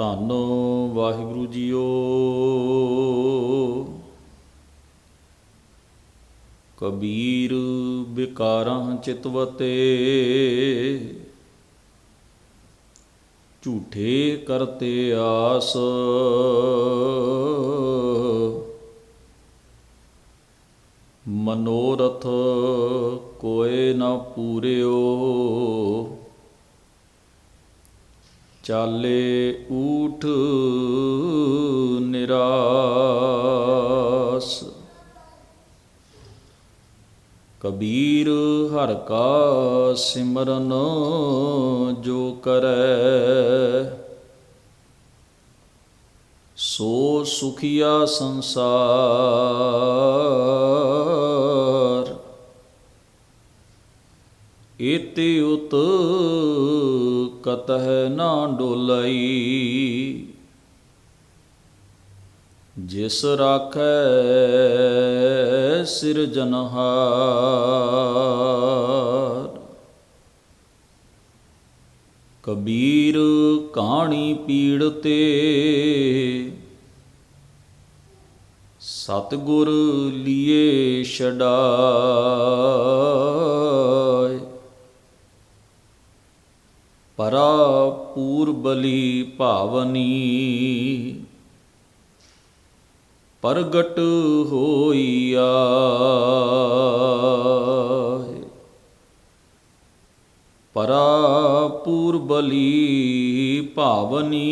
ਧੰਨ ਵਾਹਿਗੁਰੂ ਜੀਓ। ਕਬੀਰ ਵਿਕਾਰਾਂ ਚਿਤਵਤੇ ਝੂਠੇ ਕਰਤੇ ਆਸ। ਮਨੋਰਥ ਕੋਏ ਨਾ ਪੂਰਿਓ। ਚਾਲੇ ਊਠ ਨਿਰਾਸ। ਕਬੀਰ ਹਰ ਕਾ ਸਿਮਰਨ ਜੋ ਕਰੈ। ਸੋ ਸੁਖੀਆ ਸੰਸਾਰ ਕਤਹ ਨਾ ਡੋਲਈ। ਜਿਸ ਰਾਖੈ ਸਿਰਜਨਹਾਰ ਕਬੀਰ ਕਹਾਣੀ ਪੀੜ ਤੇ ਸਤਗੁਰ ਲੀਏ ਛਡਾ। ਪਰਾ ਪੂਰਬਲੀ ਭਾਵਨੀ। ਪ੍ਰਗਟ ਹੋਈਆ ਪਰਾ ਪੂਰਬਲੀ ਭਾਵਨੀ।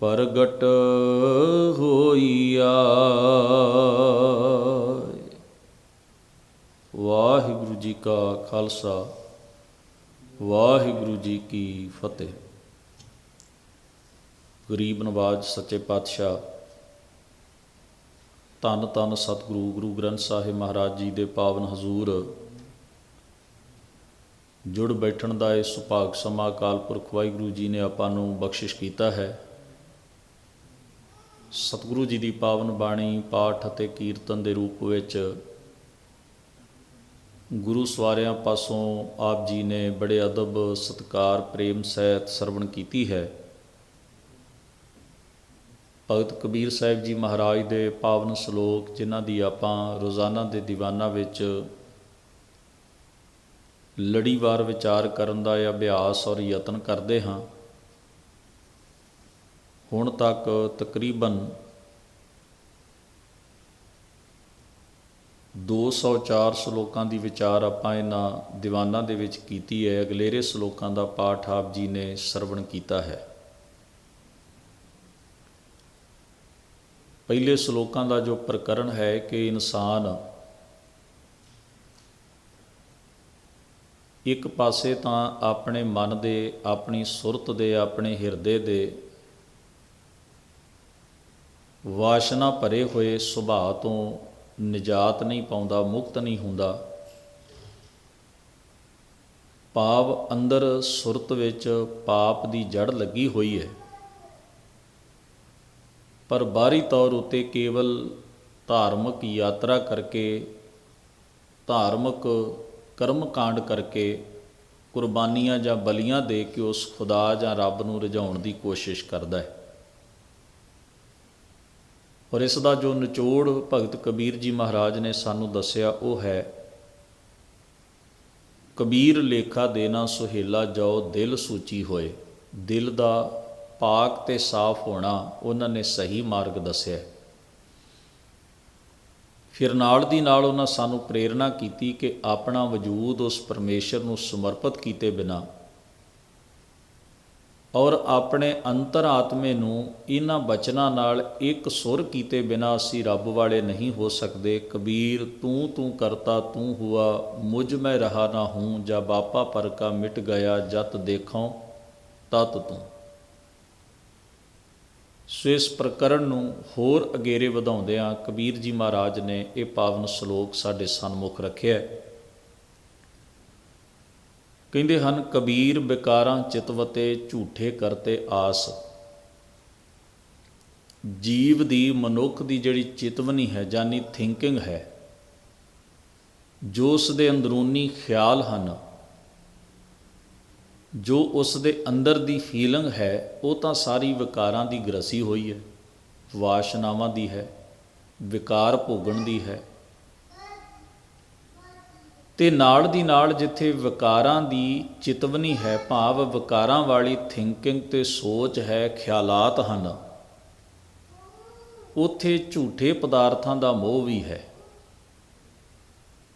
ਪ੍ਰਗਟ ਹੋਈਆ ਵਾਹਿਗੁਰੂ ਜੀ ਕਾ ਖਾਲਸਾ, ਵਾਹਿਗੁਰੂ ਜੀ ਕੀ ਫਤਿਹ। ਗਰੀਬ ਨਵਾਜ ਸੱਚੇ ਪਾਤਸ਼ਾਹ, ਧੰਨ ਧੰਨ ਸਤਿਗੁਰੂ, ਗੁਰੂ ਗ੍ਰੰਥ ਸਾਹਿਬ ਮਹਾਰਾਜ ਜੀ ਦੇ ਪਾਵਨ ਹਜ਼ੂਰ। ਜੁੜ ਬੈਠਣ ਦਾ ਇਹ ਸੁਭਾਗ ਸਮਾਂ ਅਕਾਲ ਪੁਰਖ ਵਾਹਿਗੁਰੂ ਜੀ ਨੇ ਆਪਾਂ ਨੂੰ ਬਖਸ਼ਿਸ਼ ਕੀਤਾ ਹੈ। ਸਤਿਗੁਰੂ ਜੀ ਦੀ ਪਾਵਨ ਬਾਣੀ, ਪਾਠ ਅਤੇ ਕੀਰਤਨ ਦੇ ਰੂਪ ਵਿੱਚ ਗੁਰੂ ਸਵਾਰਿਆਂ ਪਾਸੋਂ ਆਪ ਜੀ ਨੇ ਬੜੇ ਅਦਬ, ਸਤਕਾਰ, ਪ੍ਰੇਮ, ਸਹਿਤ ਸਰਵਣ ਕੀਤੀ ਹੈ। ਭਗਤ ਕਬੀਰ ਸਾਹਿਬ ਜੀ ਮਹਾਰਾਜ ਦੇ ਪਾਵਨ ਸ਼ਲੋਕ, ਜਿਨ੍ਹਾਂ ਦੀ ਆਪਾਂ ਰੋਜ਼ਾਨਾ ਦੇ ਦੀਵਾਨਾ ਵਿੱਚ ਲੜੀਵਾਰ ਵਿਚਾਰ ਕਰਨ ਦਾ ਅਭਿਆਸ ਔਰ ਯਤਨ ਕਰਦੇ ਹਾਂ, ਹੁਣ ਤੱਕ ਤਕਰੀਬਨ 204 ਸ਼ਲੋਕਾਂ ਦੀ ਵਿਚਾਰ ਆਪਾਂ ਇਹਨਾਂ ਦੀਵਾਨਾਂ ਦੇ ਵਿੱਚ ਕੀਤੀ ਹੈ। ਅਗਲੇਰੇ ਸ਼ਲੋਕਾਂ ਦਾ ਪਾਠ ਆਪ ਜੀ ਨੇ ਸਰਵਣ ਕੀਤਾ ਹੈ। ਪਹਿਲੇ ਸ਼ਲੋਕਾਂ ਦਾ ਜੋ ਪ੍ਰਕਰਨ ਹੈ ਕਿ ਇਨਸਾਨ ਇੱਕ ਪਾਸੇ ਤਾਂ ਆਪਣੇ ਮਨ ਦੇ, ਆਪਣੀ ਸੁਰਤ ਦੇ, ਆਪਣੇ ਹਿਰਦੇ ਦੇ ਵਾਸ਼ਨਾ ਭਰੇ ਹੋਏ ਸੁਭਾਅ ਤੋਂ ਨਿਜਾਤ ਨਹੀਂ ਪਾਉਂਦਾ, ਮੁਕਤ ਨਹੀਂ ਹੁੰਦਾ। ਪਾਪ ਅੰਦਰ ਸੁਰਤ ਵਿੱਚ ਪਾਪ ਦੀ ਜੜ ਲੱਗੀ ਹੋਈ ਹੈ। ਪਰ ਬਾਹਰੀ ਤੌਰ ਉਤੇ ਕੇਵਲ ਧਾਰਮਿਕ ਯਾਤਰਾ ਕਰਕੇ, ਧਾਰਮਿਕ ਕਰਮ ਕਾਂਡ ਕਰਕੇ ਕੁਰਬਾਨੀਆਂ ਜਾਂ ਬਲੀਆਂ ਦੇ ਕੇ ਉਸ ਖੁਦਾ ਜਾਂ ਰੱਬ ਨੂੰ ਰਿਝਾਉਣ ਦੀ ਕੋਸ਼ਿਸ਼ ਕਰਦਾ ਹੈ। ਔਰ ਇਸ ਦਾ ਜੋ ਨਿਚੋੜ ਭਗਤ ਕਬੀਰ ਜੀ ਮਹਾਰਾਜ ਨੇ ਸਾਨੂੰ ਦੱਸਿਆ, ਉਹ ਹੈ, ਕਬੀਰ ਲੇਖਾ ਦੇਣਾ ਸੁਹੇਲਾ ਜੋ ਦਿਲ ਸੂਚੀ ਹੋਏ। ਦਿਲ ਦਾ ਪਾਕ ਤੇ ਸਾਫ਼ ਹੋਣਾ, ਉਹਨਾਂ ਨੇ ਸਹੀ ਮਾਰਗ ਦੱਸਿਆ। ਫਿਰ ਨਾਲ ਦੀ ਨਾਲ ਉਹਨਾਂ ਸਾਨੂੰ ਪ੍ਰੇਰਣਾ ਕੀਤੀ ਕਿ ਆਪਣਾ ਵਜੂਦ ਉਸ ਪਰਮੇਸ਼ਰ ਨੂੰ ਸਮਰਪਿਤ ਕੀਤੇ ਬਿਨਾ ਔਰ ਆਪਣੇ ਅੰਤਰਾਤਮੇ ਨੂੰ ਇਹਨਾਂ ਬਚਨਾਂ ਨਾਲ ਇੱਕ ਸੁਰ ਕੀਤੇ ਬਿਨਾ ਅਸੀਂ ਰੱਬ ਵਾਲੇ ਨਹੀਂ ਹੋ ਸਕਦੇ। ਕਬੀਰ, ਤੂੰ ਤੂੰ ਕਰਤਾ, ਤੂੰ ਹੁਆ, ਮੁਝ ਮੈਂ ਰਹਾ ਨਾ ਹੂੰ, ਜਾਂ ਬਾਪਾ ਪਰ ਕਾ ਮਿਟ ਗਿਆ, ਜਤ ਦੇਖਾਂ, ਤਤ ਤੂੰ। ਸੋ ਇਸ ਪ੍ਰਕਰਨ ਨੂੰ ਹੋਰ ਅਗੇਰੇ ਵਧਾਉਂਦਿਆਂ ਕਬੀਰ ਜੀ ਮਹਾਰਾਜ ਨੇ ਇਹ ਪਾਵਨ ਸ਼ਲੋਕ ਸਾਡੇ ਸਨਮੁਖ ਰੱਖਿਆ ਹੈ। ਕਹਿੰਦੇ ਹਨ, ਕਬੀਰ ਵਿਕਾਰਾਂ ਚਿਤਵਤੇ ਝੂਠੇ ਕਰਤੇ ਆਸ। ਜੀਵ ਦੀ ਮਨੁੱਖ ਦੀ ਜਿਹੜੀ ਚਿਤਵਨੀ ਹੈ, ਜਾਨੀ ਥਿੰਕਿੰਗ ਹੈ। ਜੋ ਉਸ ਦੇ ਅੰਦਰੂਨੀ ਖਿਆਲ ਹਨ, ਜੋ ਉਸ ਦੇ ਅੰਦਰ ਦੀ ਫੀਲਿੰਗ ਹੈ, ਉਹ ਤਾਂ ਸਾਰੀ ਵਿਕਾਰਾਂ ਦੀ ਗ੍ਰਸੀ ਹੋਈ ਹੈ। ਵਾਸ਼ਨਾਵਾਂ ਦੀ ਹੈ, ਵਿਕਾਰ ਭੋਗਣ ਦੀ ਹੈ। ਤੇ ਨਾਲ ਦੀ ਨਾਲ ਜਿੱਥੇ ਵਿਕਾਰਾਂ ਦੀ ਚਿਤਵਨੀ ਹੈ, ਭਾਵ ਵਿਕਾਰਾਂ ਵਾਲੀ ਥਿੰਕਿੰਗ ਤੇ ਸੋਚ ਹੈ, ਖਿਆਲਾਤ ਹਨ। ਉਥੇ ਝੂਠੇ ਪਦਾਰਥਾਂ ਦਾ ਮੋਹ ਵੀ ਹੈ।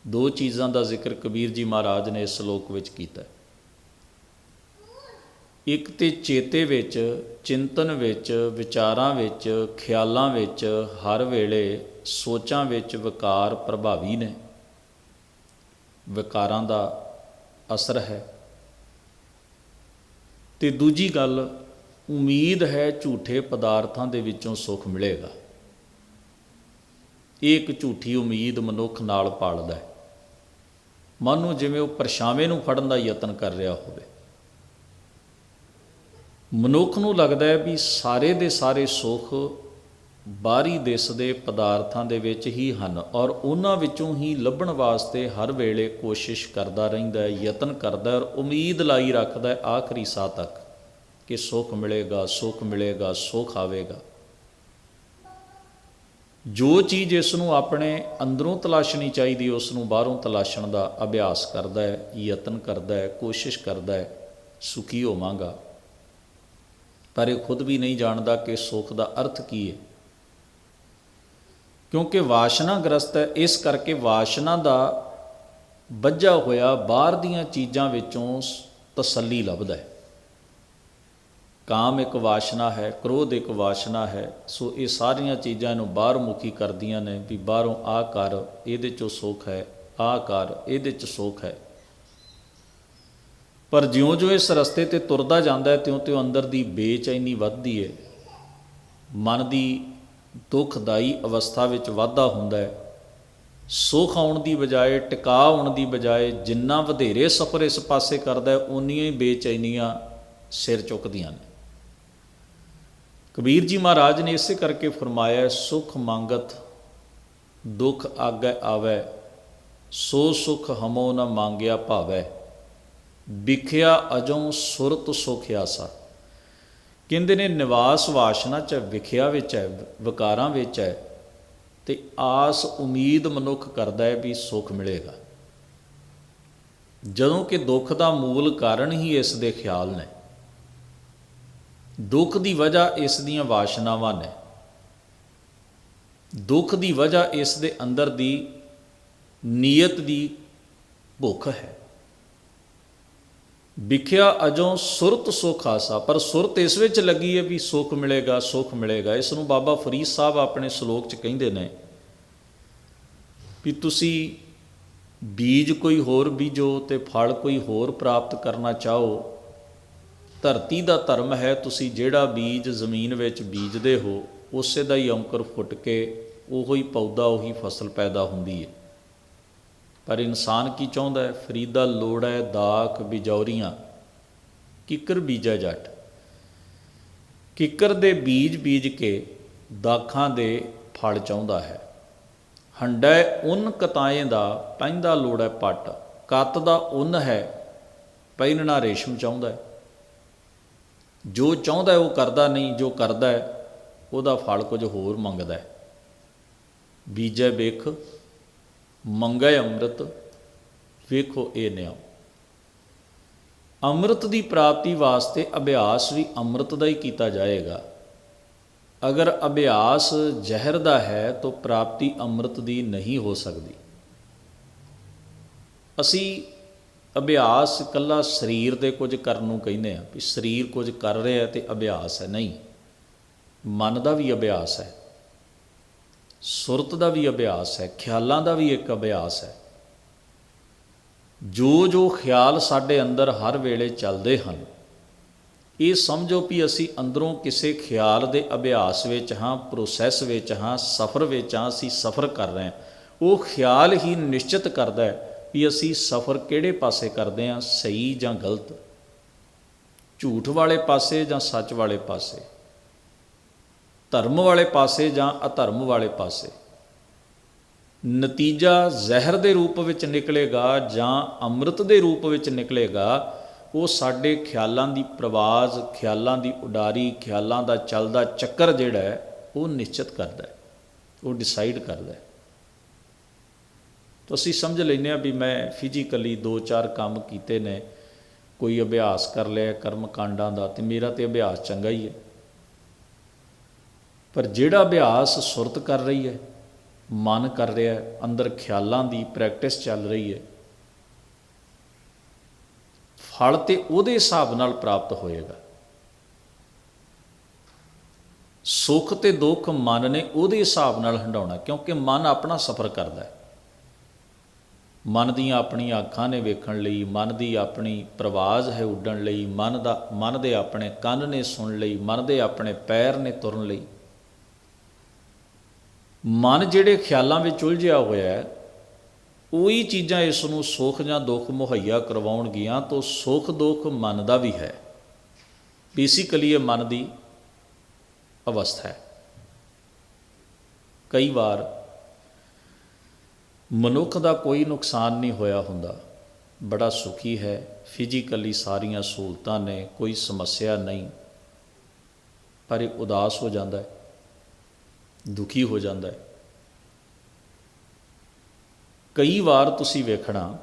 ਦੋ ਚੀਜ਼ਾਂ ਦਾ ਜ਼ਿਕਰ ਕਬੀਰ ਜੀ ਮਹਾਰਾਜ ਨੇ ਇਸ ਸ਼ਲੋਕ ਵਿੱਚ ਕੀਤਾ ਇੱਕ ਤੇ ਚੇਤੇ ਵਿੱਚ, ਚਿੰਤਨ ਵਿੱਚ, ਵਿਚਾਰਾਂ ਵਿੱਚ, ਖਿਆਲਾਂ ਵਿੱਚ, ਹਰ ਵੇਲੇ ਸੋਚਾਂ ਵਿੱਚ ਵਿਕਾਰ ਪ੍ਰਭਾਵੀ ਨੇ। ਵਿਕਾਰਾਂ ਦਾ ਅਸਰ ਹੈ। ਤੇ ਦੂਜੀ ਗੱਲ, ਉਮੀਦ ਹੈ ਝੂਠੇ ਪਦਾਰਥਾਂ ਦੇ ਵਿੱਚੋਂ ਸੁੱਖ ਮਿਲੇਗਾ। ਇਹ ਇੱਕ ਝੂਠੀ ਉਮੀਦ ਮਨੁੱਖ ਨਾਲ ਪਾਲਦਾ ਹੈ। ਮਨ ਨੂੰ ਜਿਵੇਂ ਉਹ ਪਰਛਾਵੇਂ ਨੂੰ ਫੜਨ ਦਾ ਯਤਨ ਕਰ ਰਿਹਾ ਹੋਵੇ। ਮਨੁੱਖ ਨੂੰ ਲੱਗਦਾ ਹੈ ਵੀ ਸਾਰੇ ਦੇ ਸਾਰੇ ਸੁੱਖ ਬਾਹਰੀ ਦਿਸ ਦੇ ਪਦਾਰਥਾਂ ਦੇ ਵਿੱਚ ਹੀ ਹਨ ਔਰ ਉਹਨਾਂ ਵਿੱਚੋਂ ਹੀ ਲੱਭਣ ਵਾਸਤੇ ਹਰ ਵੇਲੇ ਕੋਸ਼ਿਸ਼ ਕਰਦਾ ਰਹਿੰਦਾ ਹੈ, ਯਤਨ ਕਰਦਾ ਔਰ ਉਮੀਦ ਲਾਈ ਰੱਖਦਾ ਹੈ, ਆਖਰੀ ਸਾਹ ਤੱਕ ਕਿ ਸੁੱਖ ਮਿਲੇਗਾ ਸੁੱਖ ਮਿਲੇਗਾ, ਸੁੱਖ ਆਵੇਗਾ। ਜੋ ਚੀਜ਼ ਇਸ ਨੂੰ ਆਪਣੇ ਅੰਦਰੋਂ ਤਲਾਸ਼ਣੀ ਚਾਹੀਦੀ, ਉਸ ਨੂੰ ਬਾਹਰੋਂ ਤਲਾਸ਼ਣ ਦਾ ਅਭਿਆਸ ਕਰਦਾ ਹੈ, ਯਤਨ ਕਰਦਾ ਹੈ, ਕੋਸ਼ਿਸ਼ ਕਰਦਾ ਹੈ, ਸੁਖੀ ਹੋਵਾਂਗਾ। ਪਰ ਇਹ ਖੁਦ ਵੀ ਨਹੀਂ ਜਾਣਦਾ ਕਿ ਸੁੱਖ ਦਾ ਅਰਥ ਕੀ ਹੈ। ਕਿਉਂਕਿ ਵਾਸ਼ਨਾ ਗ੍ਰਸਤ ਹੈ, ਇਸ ਕਰਕੇ ਵਾਸ਼ਨਾ ਦਾ ਵੱਜਾ ਹੋਇਆ ਬਾਹਰ ਦੀਆਂ ਚੀਜ਼ਾਂ ਵਿੱਚੋਂ ਤਸੱਲੀ ਲੱਭਦਾ ਹੈ। ਕਾਮ ਇੱਕ ਵਾਸ਼ਨਾ ਹੈ, ਕ੍ਰੋਧ ਇੱਕ ਵਾਸ਼ਨਾ ਹੈ, ਸੋ ਇਹ ਸਾਰੀਆਂ ਚੀਜ਼ਾਂ ਨੂੰ ਬਾਹਰ ਮੁਖੀ ਕਰਦੀਆਂ ਨੇ ਵੀ ਬਾਹਰੋਂ ਆ ਕਰ, ਇਹਦੇ ਚੋਂ ਸੁੱਖ ਹੈ, ਆ ਕਰ, ਇਹਦੇ ਚ ਸੁੱਖ ਹੈ। ਪਰ ਜਿਉਂ-ਜਿਉਂ ਇਸ ਰਸਤੇ ਤੇ ਤੁਰਦਾ ਜਾਂਦਾ ਹੈ ਤਿਉਂ-ਤਿਉਂ ਅੰਦਰ ਦੀ ਬੇਚੈਨੀ ਵੱਧਦੀ ਹੈ। ਮਨ ਦੀ ਦੁਖਦਾਈ ਅਵਸਥਾ ਵਿੱਚ ਵਾਧਾ ਹੁੰਦਾ ਹੈ। ਸੁੱਖ ਆਉਣ ਦੀ ਬਜਾਏ ਟਿਕਾ ਆਉਣ ਦੀ ਬਜਾਏ ਜਿੰਨਾ ਵਧੇਰੇ ਸਫ਼ਰ ਇਸ ਪਾਸੇ ਕਰਦਾ ਹੈ ਉਨੀਆਂ ਹੀ ਬੇਚੈਨੀਆਂ ਸਿਰ ਚੁੱਕਦੀਆਂ ਨੇ। ਕਬੀਰ ਜੀ ਮਹਾਰਾਜ ਨੇ ਇਸੇ ਕਰਕੇ ਫਰਮਾਇਆ ਹੈ, ਸੁਖ ਮੰਗਤ ਦੁਖ ਆਗੈ ਆਵੈ ਸੋ ਸੁਖ ਹਮੋ ਨ ਮੰਗਿਆ ਭਾਵੈ। ਵਿਖਿਆ ਅਜੋਂ ਸੁਰਤ ਸੁਖ ਆਸਾ ਕਹਿੰਦੇ ਨੇ, ਨਿਵਾਸ ਵਾਸ਼ਨਾ ਚ ਵਿਖਿਆ ਵਿੱਚ ਹੈ, ਵਿਕਾਰਾਂ ਵਿੱਚ ਹੈ, ਤੇ ਆਸ ਉਮੀਦ ਮਨੁੱਖ ਕਰਦਾ ਹੈ ਵੀ ਸੁਖ ਮਿਲੇਗਾ। ਜਦੋਂ ਕਿ ਦੁੱਖ ਦਾ ਮੂਲ ਕਾਰਨ ਹੀ ਇਸ ਦੇ ਖਿਆਲ ਨੇ। ਦੁੱਖ ਦੀ ਵਜ੍ਹਾ ਇਸ ਦੀਆਂ ਵਾਸ਼ਨਾਵਾਂ ਨੇ। ਦੁੱਖ ਦੀ ਵਜ੍ਹਾ ਇਸ ਦੇ ਅੰਦਰ ਦੀ ਨੀਅਤ ਦੀ ਭੁੱਖ ਹੈ। ਵਿਖਿਆ ਅਜੋਂ ਸੁਰਤ ਸੁਖ ਆਸਾ ਪਰ ਸੁਰਤ ਇਸ ਵਿੱਚ ਲੱਗੀ ਹੈ ਵੀ ਸੁਖ ਮਿਲੇਗਾ ਸੁਖ ਮਿਲੇਗਾ। ਇਸ ਨੂੰ ਬਾਬਾ ਫਰੀਦ ਸਾਹਿਬ ਆਪਣੇ ਸ਼ਲੋਕ 'ਚ ਕਹਿੰਦੇ ਨੇ ਵੀ ਤੁਸੀਂ ਬੀਜ ਕੋਈ ਹੋਰ ਬੀਜੋ ਤੇ ਫਲ ਕੋਈ ਹੋਰ ਪ੍ਰਾਪਤ ਕਰਨਾ ਚਾਹੋ, ਧਰਤੀ ਦਾ ਧਰਮ ਹੈ ਤੁਸੀਂ ਜਿਹੜਾ ਬੀਜ ਜ਼ਮੀਨ ਵਿੱਚ ਬੀਜਦੇ ਹੋ, ਉਸੇ ਦਾ ਹੀ ਅੰਕੁਰ ਫੁੱਟ ਕੇ ਉਹੀ ਪੌਦਾ, ਉਹੀ ਫਸਲ ਪੈਦਾ ਹੁੰਦੀ ਹੈ। ਪਰ ਇਨਸਾਨ ਕੀ ਚਾਹੁੰਦਾ ਹੈ? ਫਰੀਦਾ ਲੋੜ ਹੈ ਦਾਖ ਬਿਜੌਰੀਆਂ। ਕਿੱਕਰ ਬੀਜਾ ਜੱਟ। ਕਿੱਕਰ ਦੇ ਬੀਜ ਬੀਜ ਕੇ ਦਾਖਾਂ ਦੇ ਫਲ ਚਾਹੁੰਦਾ ਹੈ। ਹੰਡੈ ਉਨ ਕਤਾਏ ਦਾ, ਪੈਂਦਾ ਲੋੜ ਹੈ ਪੱਟ। ਕੱਤ ਦਾ ਉਨ ਹੈ ਪਹਿਨਣਾ ਰੇਸ਼ਮ ਚਾਹੁੰਦਾ ਹੈ। ਜੋ ਚਾਹੁੰਦਾ ਹੈ ਉਹ ਕਰਦਾ ਨਹੀਂ, ਜੋ ਕਰਦਾ ਹੈ ਉਹਦਾ ਫਲ ਕੁਝ ਹੋਰ ਮੰਗਦਾ ਹੈ। ਬੀਜੈ ਵੇਖ ਮੰਗੈ ਅੰਮ੍ਰਿਤ, ਵੇਖੋ ਇਹ ਨਿਆ ਅੰਮ੍ਰਿਤ ਦੀ ਪ੍ਰਾਪਤੀ ਵਾਸਤੇ ਅਭਿਆਸ ਵੀ ਅੰਮ੍ਰਿਤ ਦਾ ਹੀ ਕੀਤਾ ਜਾਏਗਾ। ਅਗਰ ਅਭਿਆਸ ਜ਼ਹਿਰ ਦਾ ਹੈ, ਤਾਂ ਪ੍ਰਾਪਤੀ ਅੰਮ੍ਰਿਤ ਦੀ ਨਹੀਂ ਹੋ ਸਕਦੀ। ਅਸੀਂ ਅਭਿਆਸ ਇਕੱਲਾ ਸਰੀਰ ਦੇ ਕੁਝ ਕਰਨ ਨੂੰ ਕਹਿੰਦੇ ਆ ਵੀ ਸਰੀਰ ਕੁਝ ਕਰ ਰਿਹਾ ਤੇ ਅਭਿਆਸ ਹੈ। ਨਹੀਂ, ਮਨ ਦਾ ਵੀ ਅਭਿਆਸ ਹੈ। ਸੁਰਤ ਦਾ ਵੀ ਅਭਿਆਸ ਹੈ, ਖਿਆਲਾਂ ਦਾ ਵੀ ਇੱਕ ਅਭਿਆਸ ਹੈ। ਜੋ ਜੋ ਖਿਆਲ ਸਾਡੇ ਅੰਦਰ ਹਰ ਵੇਲੇ ਚੱਲਦੇ ਹਨ, ਇਹ ਸਮਝੋ ਵੀ ਅਸੀਂ ਅੰਦਰੋਂ ਕਿਸੇ ਖਿਆਲ ਦੇ ਅਭਿਆਸ ਵਿੱਚ ਹਾਂ ਪ੍ਰੋਸੈਸ ਵਿੱਚ ਹਾਂ, ਸਫ਼ਰ ਵਿੱਚ ਹਾਂ, ਅਸੀਂ ਸਫ਼ਰ ਕਰ ਰਹੇ ਹਾਂ। ਉਹ ਖਿਆਲ ਹੀ ਨਿਸ਼ਚਿਤ ਕਰਦਾ ਹੈ ਵੀ ਅਸੀਂ ਸਫ਼ਰ ਕਿਹੜੇ ਪਾਸੇ ਕਰਦੇ ਹਾਂ, ਸਹੀ ਜਾਂ ਗਲਤ? ਝੂਠ ਵਾਲੇ ਪਾਸੇ ਜਾਂ ਸੱਚ ਵਾਲੇ ਪਾਸੇ? ਧਰਮ ਵਾਲੇ ਪਾਸੇ ਜਾਂ ਅਧਰਮ ਵਾਲੇ ਪਾਸੇ? ਨਤੀਜਾ ਜ਼ਹਿਰ ਦੇ ਰੂਪ ਵਿੱਚ ਨਿਕਲੇਗਾ ਜਾਂ ਅੰਮ੍ਰਿਤ ਦੇ ਰੂਪ ਵਿੱਚ ਨਿਕਲੇਗਾ? ਉਹ ਸਾਡੇ ਖਿਆਲਾਂ ਦੀ ਪ੍ਰਵਾਜ਼, ਖਿਆਲਾਂ ਦੀ ਉਡਾਰੀ, ਖਿਆਲਾਂ ਦਾ ਚੱਲਦਾ ਚੱਕਰ ਜਿਹੜਾ ਹੈ, ਉਹ ਨਿਸ਼ਚਿਤ ਕਰਦਾ ਹੈ। ਉਹ ਡਿਸਾਈਡ ਕਰਦਾ ਹੈ। ਤਾਂ ਅਸੀਂ ਸਮਝ ਲੈਂਦੇ ਆ ਵੀ ਮੈਂ ਫਿਜ਼ੀਕਲੀ 2-4 ਕੰਮ ਕੀਤੇ ਨੇ, ਕੋਈ ਅਭਿਆਸ ਕਰ ਲਿਆ ਕਰਮ ਕਾਂਡਾਂ ਦਾ, ਤੇ ਮੇਰਾ ਤੇ ਅਭਿਆਸ ਚੰਗਾ ਹੀ ਹੈ। ਪਰ ਜਿਹੜਾ ਅਭਿਆਸ ਸੁਰਤ ਕਰ ਰਹੀ ਹੈ, ਮਨ ਕਰ ਰਿਹਾ ਹੈ, ਅੰਦਰ ਖਿਆਲਾਂ ਦੀ ਪ੍ਰੈਕਟਿਸ ਚੱਲ ਰਹੀ ਹੈ, ਫਲ ਤੇ ਉਹਦੇ ਹਿਸਾਬ ਨਾਲ ਪ੍ਰਾਪਤ ਹੋਏਗਾ। ਸੁੱਖ ਤੇ ਦੁੱਖ ਮਨ ਨੇ ਉਹਦੇ ਹਿਸਾਬ ਨਾਲ ਹੰਡਾਉਣਾ ਕਿਉਂਕਿ ਮਨ ਆਪਣਾ ਸਫ਼ਰ ਕਰਦਾ ਹੈ। ਮਨ ਦੀਆਂ ਆਪਣੀਆਂ ਅੱਖਾਂ ਨੇ ਵੇਖਣ ਲਈ, ਮਨ ਦੀ ਆਪਣੀ ਪ੍ਰਵਾਜ਼ ਹੈ ਉੱਡਣ ਲਈ, ਮਨ ਦਾ, ਮਨ ਦੇ ਆਪਣੇ ਕੰਨ ਨੇ ਸੁਣ ਲਈ, ਮਨ ਦੇ ਆਪਣੇ ਪੈਰ ਨੇ ਤੁਰਨ ਲਈ। ਮਨ ਜਿਹੜੇ ਖਿਆਲਾਂ ਵਿੱਚ ਉਲਝਿਆ ਹੋਇਆ ਹੈ, ਉਹੀ ਚੀਜ਼ਾਂ ਇਸ ਨੂੰ ਸੁੱਖ ਜਾਂ ਦੁੱਖ ਮੁਹੱਈਆ ਕਰਵਾਉਣਗੀਆਂ ਤਾਂ ਸੁੱਖ ਦੁੱਖ ਮਨ ਦਾ ਵੀ ਹੈ। ਬੇਸਿਕਲੀ ਇਹ ਮਨ ਦੀ ਅਵਸਥਾ ਹੈ। ਕਈ ਵਾਰ ਮਨੁੱਖ ਦਾ ਕੋਈ ਨੁਕਸਾਨ ਨਹੀਂ ਹੋਇਆ ਹੁੰਦਾ। ਬੜਾ ਸੁਖੀ ਹੈ ਫਿਜ਼ੀਕਲੀ ਸਾਰੀਆਂ ਸਹੂਲਤਾਂ ਨੇ, ਕੋਈ ਸਮੱਸਿਆ ਨਹੀਂ, ਪਰ ਇਹ ਉਦਾਸ ਹੋ ਜਾਂਦਾ ਹੈ। ਦੁਖੀ ਹੋ ਜਾਂਦਾ ਹੈ। ਕਈ ਵਾਰ ਤੁਸੀਂ ਵੇਖਣਾ,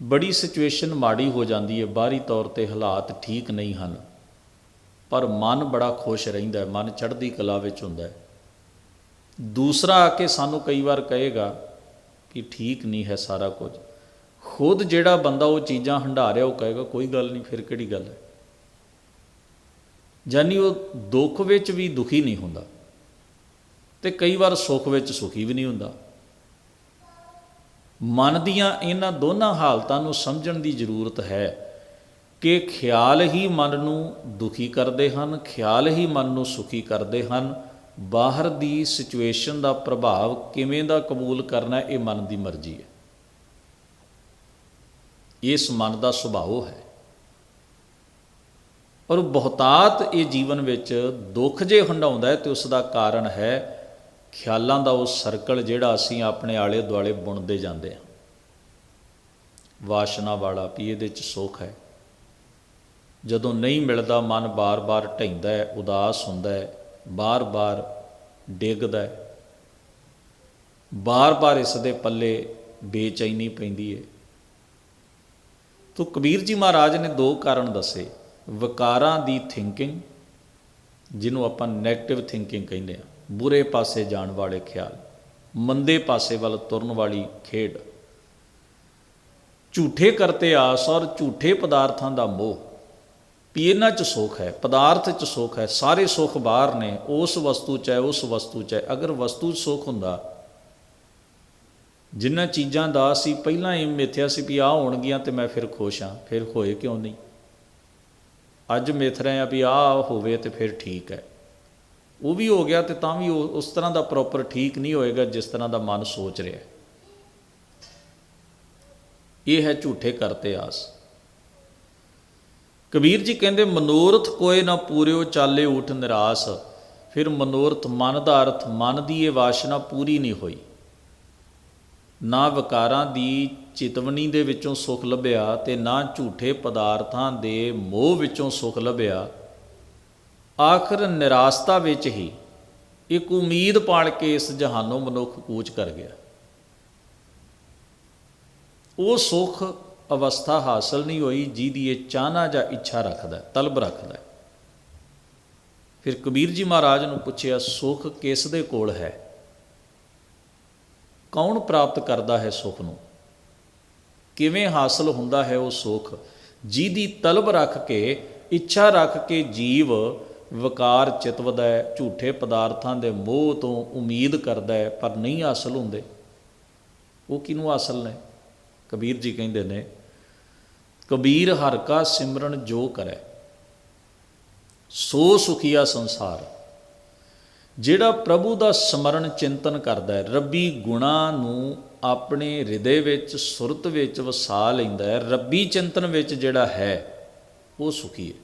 ਬੜੀ ਸਿਚੁਏਸ਼ਨ ਮਾੜੀ ਹੋ ਜਾਂਦੀ ਹੈ, ਬਾਹਰੀ ਤੌਰ ਤੇ ਹਾਲਾਤ ਠੀਕ ਨਹੀਂ ਹਨ, ਪਰ ਮਨ ਬੜਾ ਖੁਸ਼ ਰਹਿੰਦਾ ਹੈ, ਮਨ ਚੜ੍ਹਦੀ ਕਲਾ ਵਿੱਚ ਹੁੰਦਾ ਹੈ। ਦੂਸਰਾ ਆ ਕੇ ਸਾਨੂੰ ਕਈ ਵਾਰ ਕਹੇਗਾ ਕਿ ਠੀਕ ਨਹੀਂ ਹੈ ਸਾਰਾ ਕੁਝ। ਖੁਦ ਜਿਹੜਾ ਬੰਦਾ ਉਹ ਚੀਜ਼ਾਂ ਹੰਢਾ ਰਿਹਾ, ਉਹ ਕਹੇਗਾ, ਕੋਈ ਗੱਲ ਨਹੀਂ, ਫਿਰ ਕਿਹੜੀ ਗੱਲ ਹੈ? ਜਾਨੀ ਉਹ ਦੁੱਖ ਵਿੱਚ ਵੀ ਦੁਖੀ ਨਹੀਂ ਹੁੰਦਾ ਤੇ ਕਈ ਵਾਰ ਸੁੱਖ ਵਿੱਚ ਸੁਖੀ ਵੀ ਨਹੀਂ ਹੁੰਦਾ। ਮਨ ਦੀਆਂ ਇਹਨਾਂ ਦੋਨਾਂ ਹਾਲਤਾਂ ਨੂੰ ਸਮਝਣ ਦੀ ਜ਼ਰੂਰਤ ਹੈ ਕਿ ਖਿਆਲ ਹੀ ਮਨ ਨੂੰ ਦੁਖੀ ਕਰਦੇ ਹਨ, ਖਿਆਲ ਹੀ ਮਨ ਨੂੰ ਸੁਖੀ ਕਰਦੇ ਹਨ। ਬਾਹਰ ਦੀ ਸਿਚੁਏਸ਼ਨ ਦਾ ਪ੍ਰਭਾਵ ਕਿਵੇਂ ਦਾ ਕਬੂਲ ਕਰਨਾ, ਇਹ ਮਨ ਦੀ ਮਰਜ਼ੀ ਹੈ। ਇਸ ਮਨ ਦਾ ਸੁਭਾਅ ਹੈ। ਔਰ ਬਹੁਤਾਤ ਇਹ ਜੀਵਨ ਵਿੱਚ ਦੁੱਖ ਜੇ ਹੰਡਾਉਂਦਾ ਹੈ ਤੇ ਉਸ ਦਾ ਕਾਰਨ ਹੈ ਖਿਆਲਾਂ ਦਾ ਉਹ ਸਰਕਲ ਜਿਹੜਾ ਅਸੀਂ ਆਪਣੇ ਆਲੇ ਦੁਆਲੇ ਬੁਣਦੇ ਜਾਂਦੇ ਹਾਂ। ਵਾਸ਼ਨਾ ਵਾਲਾ ਵੀ ਇਹਦੇ ਚ ਸੁੱਖ ਹੈ। ਜਦੋਂ ਨਹੀਂ ਮਿਲਦਾ, ਮਨ ਬਾਰ-ਬਾਰ ਢੈਂਦਾ ਹੈ, ਉਦਾਸ ਹੁੰਦਾ ਹੈ, ਬਾਰ-ਬਾਰ ਡਿੱਗਦਾ ਹੈ। ਬਾਰ-ਬਾਰ ਇਸ ਦੇ ਪੱਲੇ ਬੇਚੈਨੀ ਪੈਂਦੀ ਹੈ। ਤੋ ਕਬੀਰ ਜੀ ਮਹਾਰਾਜ ਨੇ ਦੋ ਕਾਰਨ ਦੱਸੇ। ਵਿਕਾਰਾਂ ਦੀ ਥਿੰਕਿੰਗ ਜਿਹਨੂੰ ਆਪਾਂ 네ਗੇਟਿਵ ਥਿੰਕਿੰਗ ਕਹਿੰਦੇ ਆ ਬੁਰੇ ਪਾਸੇ ਜਾਣ ਵਾਲੇ ਖਿਆਲ, ਮੰਦੇ ਪਾਸੇ ਵੱਲ ਤੁਰਨ ਵਾਲੀ ਖੇਡ। ਝੂਠੇ ਕਰਤੇ ਆਸ ਔਰ ਝੂਠੇ ਪਦਾਰਥਾਂ ਦਾ ਮੋਹ। ਵੀ ਇਹਨਾਂ 'ਚ ਸੁੱਖ ਹੈ, ਪਦਾਰਥ 'ਚ ਸੁੱਖ ਹੈ, ਸਾਰੇ ਸੁੱਖ ਬਾਹਰ ਨੇ, ਉਸ ਵਸਤੂ 'ਚ ਹੈ, ਉਸ ਵਸਤੂ 'ਚ ਹੈ। ਅਗਰ ਵਸਤੂ 'ਚ ਸੁੱਖ ਹੁੰਦਾ ਜਿਨ੍ਹਾਂ ਚੀਜ਼ਾਂ ਦਾ ਅਸੀਂ ਪਹਿਲਾਂ ਹੀ ਮਿੱਥਿਆ ਸੀ ਵੀ ਆ ਹੋਣਗੀਆਂ ਤੇ ਮੈਂ ਫਿਰ ਖੁਸ਼ ਹਾਂ, ਫਿਰ ਹੋਏ ਕਿਉਂ ਨਹੀਂ? ਅੱਜ ਮਿਥ ਰਹੇ ਆ ਵੀ ਆ ਹੋਵੇ ਤੇ ਫਿਰ ਠੀਕ ਹੈ। ਉਹ ਵੀ ਹੋ ਗਿਆ ਤੇ ਤਾਂ ਵੀ ਉਹ ਉਸ ਤਰ੍ਹਾਂ ਦਾ ਪ੍ਰੋਪਰ ਠੀਕ ਨਹੀਂ ਹੋਏਗਾ ਜਿਸ ਤਰ੍ਹਾਂ ਦਾ ਮਨ ਸੋਚ ਰਿਹਾ ਹੈ। ਇਹ ਹੈ ਝੂਠੇ ਕਰਤੇ ਆਸ। ਕਬੀਰ ਜੀ ਕਹਿੰਦੇ, ਮਨੋਰਥ ਕੋਏ ਨਾ ਪੂਰਿਓ ਚਾਲੇ ਉਠ ਨਿਰਾਸ। ਫਿਰ ਮਨੋਰਥ ਮਨ ਦਾ ਅਰਥ ਮਨ ਦੀ ਇਹ ਵਾਸ਼ਨਾ ਪੂਰੀ ਨਹੀਂ ਹੋਈ। ਨਾ ਵਿਕਾਰਾਂ ਦੀ ਚਿਤਵਨੀ ਦੇ ਵਿੱਚੋਂ ਸੁਖ ਲੱਭਿਆ ਤੇ ਨਾ ਝੂਠੇ ਪਦਾਰਥਾਂ ਦੇ ਮੋਹ ਵਿੱਚੋਂ ਸੁਖ ਲੱਭਿਆ। ਆਖਰ ਨਿਰਾਸਤਾ ਵਿੱਚ ਹੀ ਇੱਕ ਉਮੀਦ ਪਾਲ ਕੇ ਇਸ ਜਹਾਨੋਂ ਮਨੁੱਖ ਕੂਚ ਕਰ ਗਿਆ। ਉਹ ਸੁਖ ਅਵਸਥਾ ਹਾਸਲ ਨਹੀਂ ਹੋਈ ਜਿਹਦੀ ਇਹ ਚਾਹਨਾ ਜਾਂ ਇੱਛਾ ਰੱਖਦਾ, ਤਲਬ ਰੱਖਦਾ। ਫਿਰ ਕਬੀਰ ਜੀ ਮਹਾਰਾਜ ਨੂੰ ਪੁੱਛਿਆ, ਸੁਖ ਕਿਸ ਦੇ ਕੋਲ ਹੈ? ਕੌਣ ਪ੍ਰਾਪਤ ਕਰਦਾ ਹੈ ਸੁਖ ਨੂੰ? ਕਿਵੇਂ ਹਾਸਲ ਹੁੰਦਾ ਹੈ ਉਹ ਸੁਖ? ਜਿਹਦੀ ਤਲਬ ਰੱਖ ਕੇ, ਇੱਛਾ ਰੱਖ ਕੇ ਜੀਵ ਵਿਕਾਰ ਚਿਤਵਦਾ ਹੈ, ਝੂਠੇ ਪਦਾਰਥਾਂ ਦੇ ਮੋਹ ਤੋਂ ਉਮੀਦ ਕਰਦਾ ਹੈ, ਪਰ ਨਹੀਂ ਹਾਸਲ ਹੁੰਦੇ। ਉਹ ਕਿਨੂੰ ਹਾਸਲ ਨੇ? ਕਬੀਰ ਜੀ ਕਹਿੰਦੇ ਨੇ, ਕਬੀਰ ਹਰ ਕਾ ਸਿਮਰਨ ਜੋ ਕਰੈ, ਸੋ ਸੁਖੀਆ ਸੰਸਾਰ। ਜਿਹੜਾ ਪ੍ਰਭੂ ਦਾ ਸਮਰਨ ਚਿੰਤਨ ਕਰਦਾ ਹੈ, ਰੱਬੀ ਗੁਣਾ ਨੂੰ ਆਪਣੇ ਹਿਰਦੇ ਵਿੱਚ, ਸੁਰਤ ਵਿੱਚ ਵਸਾ ਲੈਂਦਾ ਹੈ। ਰੱਬੀ ਚਿੰਤਨ ਵਿੱਚ ਜਿਹੜਾ ਹੈ, ਉਹ ਸੁਖੀ ਹੈ,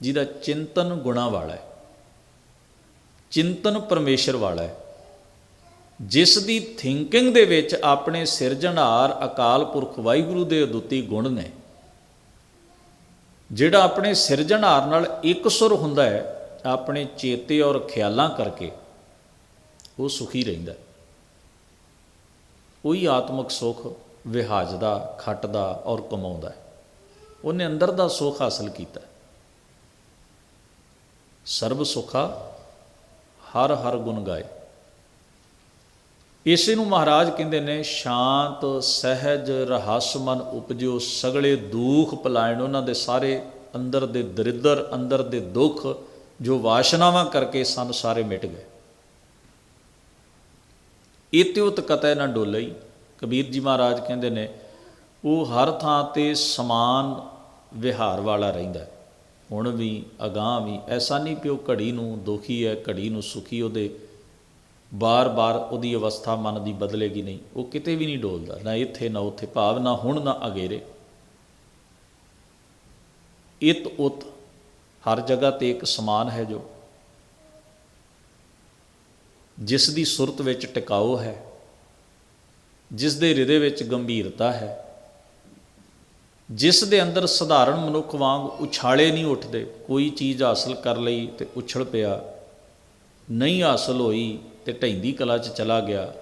ਜਿਹਦਾ ਚਿੰਤਨ ਗੁਣਾ ਵਾਲਾ ਹੈ। ਚਿੰਤਨ ਪਰਮੇਸ਼ਰ ਵਾਲਾ ਹੈ। ਜਿਸ ਦੀ ਥਿੰਕਿੰਗ ਦੇ ਵਿੱਚ ਆਪਣੇ ਸਿਰਜਣਹਾਰ ਅਕਾਲ ਪੁਰਖ ਵਾਹਿਗੁਰੂ ਦੇ ਅਦੁੱਤੀ ਗੁਣ ਨੇ, ਜਿਹੜਾ ਆਪਣੇ ਸਿਰਜਣਹਾਰ ਨਾਲ ਇੱਕ ਸੁਰ ਹੁੰਦਾ ਹੈ ਆਪਣੇ ਚੇਤੇ ਔਰ ਖਿਆਲਾਂ ਕਰਕੇ ਉਹ ਸੁਖੀ ਰਹਿੰਦਾ ਉਹੀ ਆਤਮਿਕ ਸੁਖ ਵਿਹਾਜਦਾ, ਖੱਟਦਾ ਔਰ ਕਮਾਉਂਦਾ ਉਹਨੇ ਅੰਦਰ ਦਾ ਸੁਖ ਹਾਸਲ ਕੀਤਾ ਸਰਬ ਸੁਖਾ ਹਰ ਹਰ ਗੁਣ ਗਾਏ। ਇਸੇ ਨੂੰ ਮਹਾਰਾਜ ਕਹਿੰਦੇ ਨੇ, ਸ਼ਾਂਤ, ਸਹਿਜ ਰਹੱਸਮਨ ਉਪਜਿਓ ਸਗਲੇ ਦੁੱਖ ਪਲਾਇਣ ਉਹਨਾਂ ਦੇ ਸਾਰੇ ਅੰਦਰ ਦੇ ਦਰਿਦਰ, ਅੰਦਰ ਦੇ ਦੁੱਖ ਜੋ ਵਾਸ਼ਨਾਵਾਂ ਕਰਕੇ ਸਨ ਸਾਰੇ ਮਿਟ ਗਏ। ਇਤਿਉਤ ਕਤੈ ਨਾ ਡੋਲਈ। ਕਬੀਰ ਜੀ ਮਹਾਰਾਜ ਕਹਿੰਦੇ ਨੇ, ਉਹ ਹਰ ਥਾਂ ਤੇ ਸਮਾਨ ਵਿਹਾਰ ਵਾਲਾ ਰਹਿੰਦਾ ਹੁਣ ਵੀ, ਅਗਾਹ ਵੀ, ਐਸਾ ਨਹੀਂ ਕਿ ਉਹ ਘੜੀ ਨੂੰ ਦੁਖੀ ਹੈ, ਘੜੀ ਨੂੰ ਸੁਖੀ ਉਹਦੇ ਬਾਰ-ਬਾਰ ਉਹਦੀ ਅਵਸਥਾ ਮਨ ਦੀ ਬਦਲੇਗੀ ਨਹੀਂ। ਉਹ ਕਿਤੇ ਵੀ ਨਹੀਂ ਡੋਲਦਾ, ਨਾ ਇੱਥੇ, ਨਾ ਉੱਥੇ, ਭਾਵ ਨਾ ਹੁਣ, ਨਾ ਅਗੇਰੇ। ਇਤ ਉਤ ਹਰ ਜਗ੍ਹਾ ਤੇ ਇੱਕ ਸਮਾਨ ਹੈ ਜੋ ਜਿਸ ਦੀ ਸੁਰਤ ਵਿੱਚ ਟਿਕਾਓ ਹੈ, ਜਿਸ ਦੇ ਹਿਰਦੇ ਵਿੱਚ ਗੰਭੀਰਤਾ ਹੈ, ਜਿਸ ਦੇ ਅੰਦਰ ਸਧਾਰਨ ਮਨੁੱਖ ਵਾਂਗ ਉਛਾਲੇ ਨਹੀਂ ਉੱਠਦੇ, ਕੋਈ ਚੀਜ਼ ਹਾਸਲ ਕਰ ਲਈ ਤੇ ਉਛਲ ਪਿਆ, ਨਹੀਂ ਹਾਸਲ ਹੋਈ ਤੇ ਢੈਂਦੀ ਕਲਾ 'ਚ ਚਲਾ ਗਿਆ।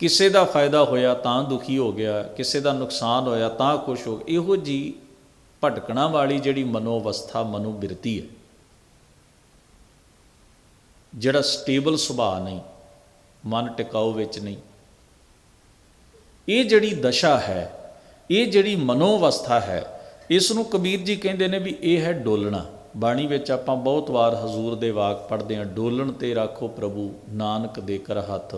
ਕਿਸੇ ਦਾ ਫਾਇਦਾ ਹੋਇਆ ਤਾਂ ਦੁਖੀ ਹੋ ਗਿਆ, ਕਿਸੇ ਦਾ ਨੁਕਸਾਨ ਹੋਇਆ ਤਾਂ ਖੁਸ਼ ਹੋ ਗਿਆ। ਇਹੋ ਜੀ ਭਟਕਣਾ ਵਾਲੀ ਜਿਹੜੀ ਮਨੋ ਅਵਸਥਾ ਮਨੋ ਬਿਰਤੀ ਹੈ, ਜਿਹੜਾ ਸਟੇਬਲ ਸੁਭਾਅ ਨਹੀਂ, ਮਨ ਟਿਕਾਓ ਵਿੱਚ ਨਹੀਂ, ਇਹ ਜਿਹੜੀ ਦਸ਼ਾ ਹੈ, ਇਹ ਜਿਹੜੀ ਮਨੋ ਅਵਸਥਾ ਹੈ, ਇਸ ਨੂੰ ਕਬੀਰ ਜੀ ਕਹਿੰਦੇ ਨੇ ਵੀ ਇਹ ਹੈ ਡੋਲਣਾ। ਬਾਣੀ ਵਿੱਚ ਆਪਾਂ ਬਹੁਤ ਵਾਰ ਹਜ਼ੂਰ ਦੇ ਵਾਕ ਪੜ੍ਹਦੇ ਹਾਂ, ਡੋਲਣ ਤੇ ਰੱਖੋ ਪ੍ਰਭੂ, ਨਾਨਕ ਦੇ ਕਰ ਹੱਥ,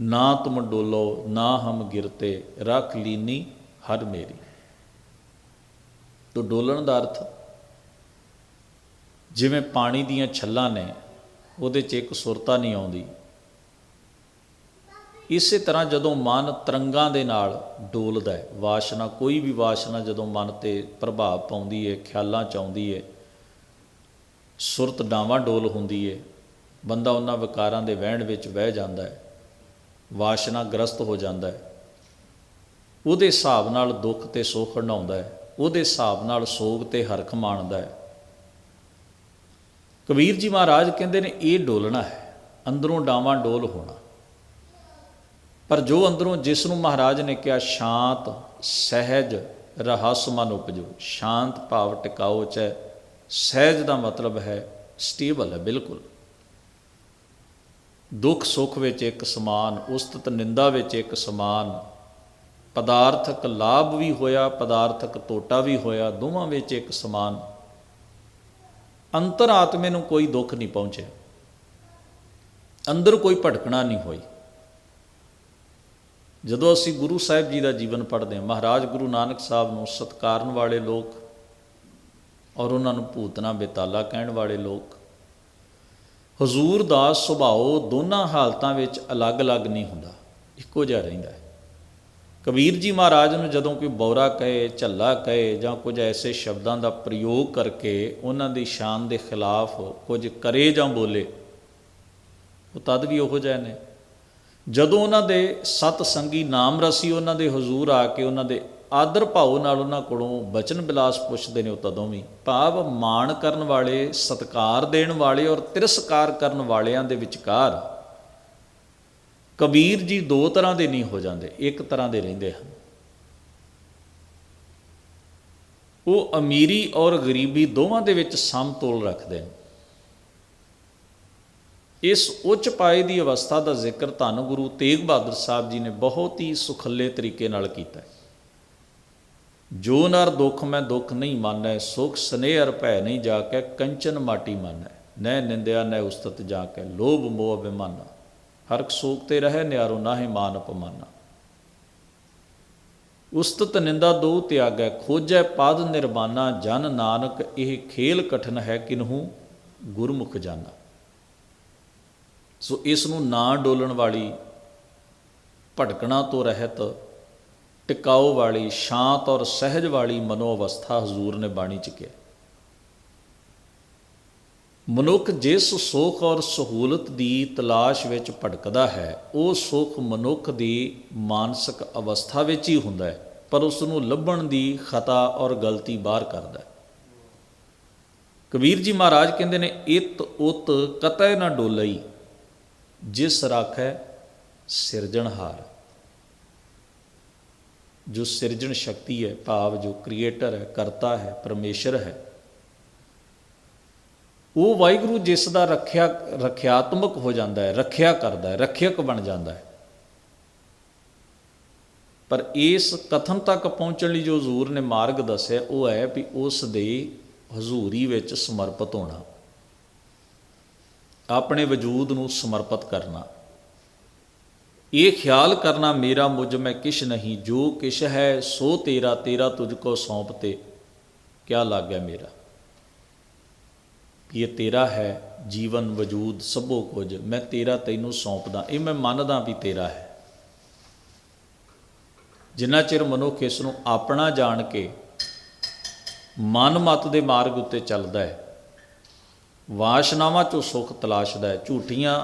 ਨਾ ਤੁਮ ਡੋਲੋ, ਨਾ ਹਮ ਗਿਰਤੇ, ਰੱਖ ਲੀਨੀ ਹਰ ਮੇਰੀ। ਤੋ ਡੋਲਣ ਦਾ ਅਰਥ ਜਿਵੇਂ ਪਾਣੀ ਦੀਆਂ ਛੱਲਾਂ ਨੇ, ਉਹਦੇ 'ਚ ਇੱਕ ਸੁਰਤਾ ਨਹੀਂ ਆਉਂਦੀ। ਇਸੇ ਤਰ੍ਹਾਂ ਜਦੋਂ ਮਨ ਤਰੰਗਾਂ ਦੇ ਨਾਲ ਡੋਲਦਾ ਹੈ ਵਾਸ਼ਨਾ ਕੋਈ ਵੀ ਵਾਸ਼ਨਾ ਜਦੋਂ ਮਨ ਤੇ ਪ੍ਰਭਾਵ ਪਾਉਂਦੀ ਹੈ, ਖਿਆਲਾਂ ਚ ਆਉਂਦੀ ਹੈ, ਸੁਰਤ ਡਾਵਾਂ ਡੋਲ ਹੁੰਦੀ ਹੈ, ਬੰਦਾ ਉਹਨਾਂ ਵਿਕਾਰਾਂ ਦੇ ਵਹਿਣ ਵਿੱਚ ਵਹਿ ਜਾਂਦਾ ਹੈ ਵਾਸ਼ਨਾ ਗ੍ਰਸਤ ਹੋ ਜਾਂਦਾ ਹੈ, ਉਹਦੇ ਹਿਸਾਬ ਨਾਲ ਦੁੱਖ ਤੇ ਸੁੱਖ ਹੰਡਾਉਂਦਾ ਹੈ। ਉਹਦੇ ਹਿਸਾਬ ਨਾਲ ਸੋਗ ਤੇ ਹਰਖ ਮਾਣਦਾ ਹੈ। ਕਬੀਰ ਜੀ ਮਹਾਰਾਜ ਕਹਿੰਦੇ ਨੇ, ਇਹ ਡੋਲਣਾ ਹੈ, ਅੰਦਰੋਂ ਡਾਵਾਂ ਡੋਲ ਹੋਣਾ। ਪਰ ਜੋ ਅੰਦਰੋਂ ਜਿਸ ਨੂੰ ਮਹਾਰਾਜ ਨੇ ਕਿਹਾ, ਸ਼ਾਂਤ, ਸਹਿਜ, ਰਹੱਸ ਮਨ ਉਪਜੋ, ਸ਼ਾਂਤ ਭਾਵ ਟਿਕਾਓ ਚ, ਸਹਿਜ ਦਾ ਮਤਲਬ ਹੈ, ਸਟੇਬਲ ਹੈ, ਬਿਲਕੁਲ। ਦੁੱਖ ਸੁੱਖ ਵਿੱਚ ਇੱਕ ਸਮਾਨ, ਉਸਤਤ ਨਿੰਦਾ ਵਿੱਚ ਇੱਕ ਸਮਾਨ ਪਦਾਰਥਕ ਲਾਭ ਵੀ ਹੋਇਆ, ਪਦਾਰਥਕ ਤੋਟਾ ਵੀ ਹੋਇਆ, ਦੋਵਾਂ ਵਿੱਚ ਇੱਕ ਸਮਾਨ। ਅੰਤਰ ਆਤਮੇ ਨੂੰ ਕੋਈ ਦੁੱਖ ਨਹੀਂ ਪਹੁੰਚਿਆ। ਅੰਦਰ ਕੋਈ ਭਟਕਣਾ ਨਹੀਂ ਹੋਈ। ਜਦੋਂ ਅਸੀਂ ਗੁਰੂ ਸਾਹਿਬ ਜੀ ਦਾ ਜੀਵਨ ਪੜ੍ਹਦੇ ਹਾਂ, ਮਹਾਰਾਜ ਗੁਰੂ ਨਾਨਕ ਸਾਹਿਬ ਨੂੰ ਸਤਕਾਰਨ ਵਾਲੇ ਲੋਕ ਔਰ ਉਹਨਾਂ ਨੂੰ ਭੂਤਨਾ ਬੇਤਾਲਾ ਕਹਿਣ ਵਾਲੇ ਲੋਕ, ਹਜ਼ੂਰ ਦਾ ਸੁਭਾਅ ਦੋਨਾਂ ਹਾਲਤਾਂ ਵਿੱਚ ਅਲੱਗ-ਅਲੱਗ ਨਹੀਂ ਹੁੰਦਾ, ਇੱਕੋ ਜਿਹਾ ਰਹਿੰਦਾ ਹੈ। ਕਬੀਰ ਜੀ ਮਹਾਰਾਜ ਨੂੰ ਜਦੋਂ ਕੋਈ ਬੌਰਾ ਕਹੇ, ਝੱਲਾ ਕਹੇ ਜਾਂ ਕੁਝ ਐਸੇ ਸ਼ਬਦਾਂ ਦਾ ਪ੍ਰਯੋਗ ਕਰਕੇ ਉਹਨਾਂ ਦੀ ਸ਼ਾਨ ਦੇ ਖਿਲਾਫ ਕੁਝ ਕਰੇ ਜਾਂ ਬੋਲੇ, ਉਹ ਤਦ ਵੀ ਉਹੋ ਜਿਹੇ ਨੇ। ਜਦੋਂ ਉਹਨਾਂ ਦੇ ਸਤ ਸੰਗੀ ਨਾਮ ਰਸੀ ਉਹਨਾਂ ਦੇ ਹਜ਼ੂਰ ਆ ਕੇ ਉਹਨਾਂ ਦੇ ਆਦਰ ਭਾਉ ਨਾਲ ਉਹਨਾਂ ਕੋਲੋਂ ਬਚਨ ਬਿਲਾਸ ਪੁੱਛਦੇ ਨੇ ਉਹ ਤਦੋਂ ਵੀ, ਭਾਵ ਮਾਣ ਕਰਨ ਵਾਲੇ, ਸਤਕਾਰ ਦੇਣ ਵਾਲੇ ਔਰ ਤਿਰਸਕਾਰ ਕਰਨ ਵਾਲਿਆਂ ਦੇ ਵਿਚਕਾਰ ਕਬੀਰ ਜੀ ਦੋ ਤਰ੍ਹਾਂ ਦੇ ਨਹੀਂ ਹੋ ਜਾਂਦੇ, ਇੱਕ ਤਰ੍ਹਾਂ ਦੇ ਰਹਿੰਦੇ ਹਨ। ਉਹ ਅਮੀਰੀ ਔਰ ਗਰੀਬੀ ਦੋਵਾਂ ਦੇ ਵਿੱਚ ਸਮਤੋਲ ਰੱਖਦੇ ਨੇ ਇਸ ਉੱਚ ਪਾਏ ਦੀ ਅਵਸਥਾ ਦਾ ਜ਼ਿਕਰ ਧੰਨ ਗੁਰੂ ਤੇਗ ਬਹਾਦਰ ਸਾਹਿਬ ਜੀ ਨੇ ਬਹੁਤ ਹੀ ਸੁਖੱਲੇ ਤਰੀਕੇ ਨਾਲ ਕੀਤਾ ਹੈ। ਜੋ ਨਰ ਦੁੱਖ ਮੈਂ ਦੁੱਖ ਨਹੀਂ ਮੰਨੈ, ਸੁਖ ਸਨੇਹਰ ਭੈ ਨਹੀਂ ਜਾ ਕੇ ਕੰਚਨ ਮਾਟੀ ਮੰਨੈ। ਨੈ ਨਿੰਦਿਆ ਨੈ ਉਸਤਤ ਜਾ ਕੇ ਲੋਭ ਮੋਹ ਅਭਿਮਾਨਾ। ਹਰਕ ਸੋਖ ਤੇ ਰਹਿ, ਨਿਆਰੋ ਨਾਹੀ ਮਾਨ ਅਪਮਾਨਾ। ਉਸਤਤ ਨਿੰਦਾ ਦੋ ਤਿਆਗੈ, ਖੋਜੈ ਪਦ ਨਿਰਮਾਨਾ ਜਨ ਨਾਨਕ ਇਹ ਖੇਲ ਕਠਨ ਹੈ ਕਿਨਹੂ, ਗੁਰਮੁਖ ਜਾਣਾ ਸੋ ਇਸ ਨੂੰ ਨਾ ਡੋਲਣ ਵਾਲੀ ਭਟਕਣਾ ਤੋਂ ਰਹਿਤ ਟਿਕਾਓ ਵਾਲੀ, ਸ਼ਾਂਤ ਔਰ ਸਹਿਜ ਵਾਲੀ ਮਨੋ ਅਵਸਥਾ ਹਜ਼ੂਰ ਨੇ ਬਾਣੀ ਚ ਕਿਹਾ। ਮਨੁੱਖ ਜਿਸ ਸੁੱਖ ਔਰ ਸਹੂਲਤ ਦੀ ਤਲਾਸ਼ ਵਿੱਚ ਭਟਕਦਾ ਹੈ, ਉਹ ਸੁੱਖ ਮਨੁੱਖ ਦੀ ਮਾਨਸਿਕ ਅਵਸਥਾ ਵਿੱਚ ਹੀ ਹੁੰਦਾ ਹੈ, ਪਰ ਉਸ ਨੂੰ ਲੱਭਣ ਦੀ ਖਤਾ ਔਰ ਗਲਤੀ ਬਾਹਰ ਕਰਦਾ ਹੈ। ਕਬੀਰ ਜੀ ਮਹਾਰਾਜ ਕਹਿੰਦੇ ਨੇ, ਇਤ ਉਤ ਕਤੈ ਨਾ ਡੋਲਈ, ਜਿਸ ਰਾਖੈ ਸਿਰਜਣਹਾਰ ਜੋ ਸਿਰਜਣ ਸ਼ਕਤੀ ਹੈ, ਭਾਵ ਜੋ ਕ੍ਰੀਏਟਰ ਹੈ, ਕਰਤਾ ਹੈ, ਪਰਮੇਸ਼ਰ ਹੈ ਉਹ ਵਾਹਿਗੁਰੂ ਜਿਸ ਦਾ ਰੱਖਿਆ, ਰੱਖਿਆਤਮਕ ਹੋ ਜਾਂਦਾ ਹੈ, ਰੱਖਿਆ ਕਰਦਾ ਹੈ, ਰੱਖਿਅਕ ਬਣ ਜਾਂਦਾ ਹੈ। ਪਰ ਇਸ ਕਥਨ ਤੱਕ ਪਹੁੰਚਣ ਲਈ ਜੋ ਹਜ਼ੂਰ ਨੇ ਮਾਰਗ ਦੱਸਿਆ, ਉਹ ਹੈ ਵੀ ਉਸ ਦੇ ਹਜ਼ੂਰੀ ਵਿੱਚ ਸਮਰਪਿਤ ਹੋਣਾ। ਆਪਣੇ ਵਜੂਦ ਨੂੰ ਸਮਰਪਿਤ ਕਰਨਾ। ਇਹ ਖਿਆਲ ਕਰਨਾ, ਮੇਰਾ ਮੁਝ ਮੈਂ ਕਿਛ ਨਹੀਂ, ਜੋ ਕਿਛ ਹੈ ਸੋ ਤੇਰਾ ਤੇਰਾ ਤੁਝ ਕੋ ਸੌਂਪਤੇ ਕਿਆ ਲੱਗ ਗਿਆ ਮੇਰਾ? ਵੀ ਇਹ ਤੇਰਾ ਹੈ, ਜੀਵਨ ਵਜੂਦ ਸਭੋ ਕੁਝ। ਮੈਂ ਤੇਰਾ ਤੈਨੂੰ ਸੌਂਪਦਾ, ਇਹ ਮੈਂ ਮੰਨਦਾ ਵੀ ਤੇਰਾ ਹੈ। ਜਿੰਨਾ ਚਿਰ ਮਨੁੱਖ ਇਸ ਨੂੰ ਆਪਣਾ ਜਾਣ ਕੇ ਮਨ ਮਤ ਦੇ ਮਾਰਗ ਉੱਤੇ ਚੱਲਦਾ ਹੈ, ਵਾਸ਼ਨਾਵਾਂ ਚੋਂ ਸੁੱਖ ਤਲਾਸ਼ਦਾ ਹੈ, ਝੂਠੀਆਂ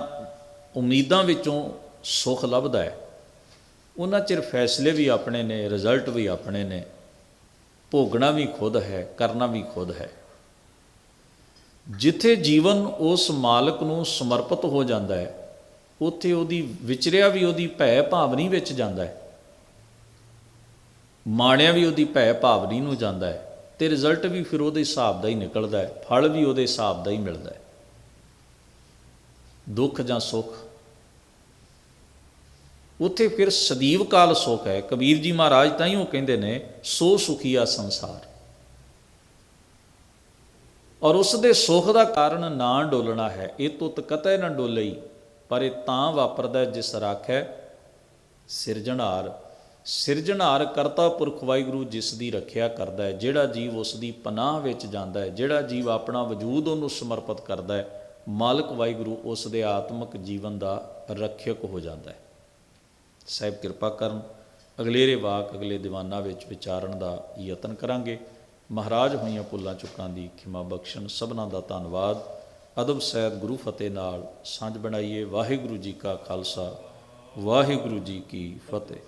ਉਮੀਦਾਂ ਵਿੱਚੋਂ ਸੁੱਖ ਲੱਭਦਾ ਹੈ, ਉਹਨਾਂ ਚਿਰ ਫੈਸਲੇ ਵੀ ਆਪਣੇ ਨੇ, ਰਿਜ਼ਲਟ ਵੀ ਆਪਣੇ ਨੇ, ਭੋਗਣਾ ਵੀ ਖੁਦ ਹੈ, ਕਰਨਾ ਵੀ ਖੁਦ ਹੈ। ਜਿੱਥੇ ਜੀਵਨ ਉਸ ਮਾਲਕ ਨੂੰ ਸਮਰਪਿਤ ਹੋ ਜਾਂਦਾ ਹੈ, ਉੱਥੇ ਉਹਦੀ ਵਿਚਰਿਆ ਵੀ ਉਹਦੀ ਭੈ ਭਾਵਨੀ ਵਿੱਚ ਜਾਂਦਾ ਹੈ। ਮਾਣਿਆ ਵੀ ਉਹਦੀ ਭੈ ਭਾਵਨੀ ਨੂੰ ਜਾਂਦਾ ਹੈ ਤੇ ਰਿਜ਼ਲਟ ਵੀ ਫਿਰ ਉਹਦੇ ਹਿਸਾਬ ਦਾ ਹੀ ਨਿਕਲਦਾ ਹੈ, ਫਲ ਵੀ ਉਹਦੇ ਹਿਸਾਬ ਦਾ ਹੀ ਮਿਲਦਾ ਹੈ। ਦੁੱਖ ਜਾਂ ਸੁੱਖ। ਉੱਥੇ ਫਿਰ ਸਦੀਵ ਕਾਲ ਸੁੱਖ ਹੈ। ਕਬੀਰ ਜੀ ਮਹਾਰਾਜ ਤਾਂ ਹੀ ਉਹ ਕਹਿੰਦੇ ਨੇ, ਸੋ ਸੁਖੀਆ ਸੰਸਾਰ। ਔਰ ਉਸ ਦੇ ਸੁੱਖ ਦਾ ਕਾਰਨ ਨਾ ਡੋਲਣਾ ਹੈ, ਇਹ ਤੁਤ ਕਤੈ ਨਾ ਡੋਲਈ, ਪਰ ਇਹ ਤਾਂ ਵਾਪਰਦਾ ਹੈ ਜਿਸ ਰਾਖੈ ਸਿਰਜਣਹਾਰ। ਸਿਰਜਣਹਾਰ ਕਰਤਾ ਪੁਰਖ ਵਾਹਿਗੁਰੂ ਜਿਸ ਦੀ ਰੱਖਿਆ ਕਰਦਾ ਹੈ, ਜਿਹੜਾ ਜੀਵ ਉਸ ਦੀ ਪਨਾਹ ਵਿੱਚ ਜਾਂਦਾ ਹੈ, ਜਿਹੜਾ ਜੀਵ ਆਪਣਾ ਵਜੂਦ ਉਹਨੂੰ ਸਮਰਪਿਤ ਕਰਦਾ ਹੈ, ਮਾਲਕ ਵਾਹਿਗੁਰੂ ਉਸ ਦੇ ਆਤਮਿਕ ਜੀਵਨ ਦਾ ਰੱਖਿਅਕ ਹੋ ਜਾਂਦਾ ਹੈ। ਸਾਹਿਬ ਕਿਰਪਾ ਕਰਨ, ਅਗਲੇਰੇ ਵਾਕ ਅਗਲੇ ਦੀਵਾਨਾਂ ਵਿੱਚ ਵਿਚਾਰਨ ਦਾ ਯਤਨ ਕਰਾਂਗੇ। ਮਹਾਰਾਜ ਹੋਈਆਂ ਭੁੱਲਾਂ ਚੁੱਕਾਂ ਦੀ ਖਿਮਾ ਬਖਸ਼ਣ ਸਭਨਾਂ ਦਾ ਧੰਨਵਾਦ। ਅਦਬ ਸਹਿਤ ਗੁਰੂ ਫਤਿਹ ਨਾਲ ਸਾਂਝ ਬਣਾਈਏ ਵਾਹਿਗੁਰੂ ਜੀ ਕਾ ਖਾਲਸਾ, ਵਾਹਿਗੁਰੂ ਜੀ ਕੀ ਫਤਿਹ।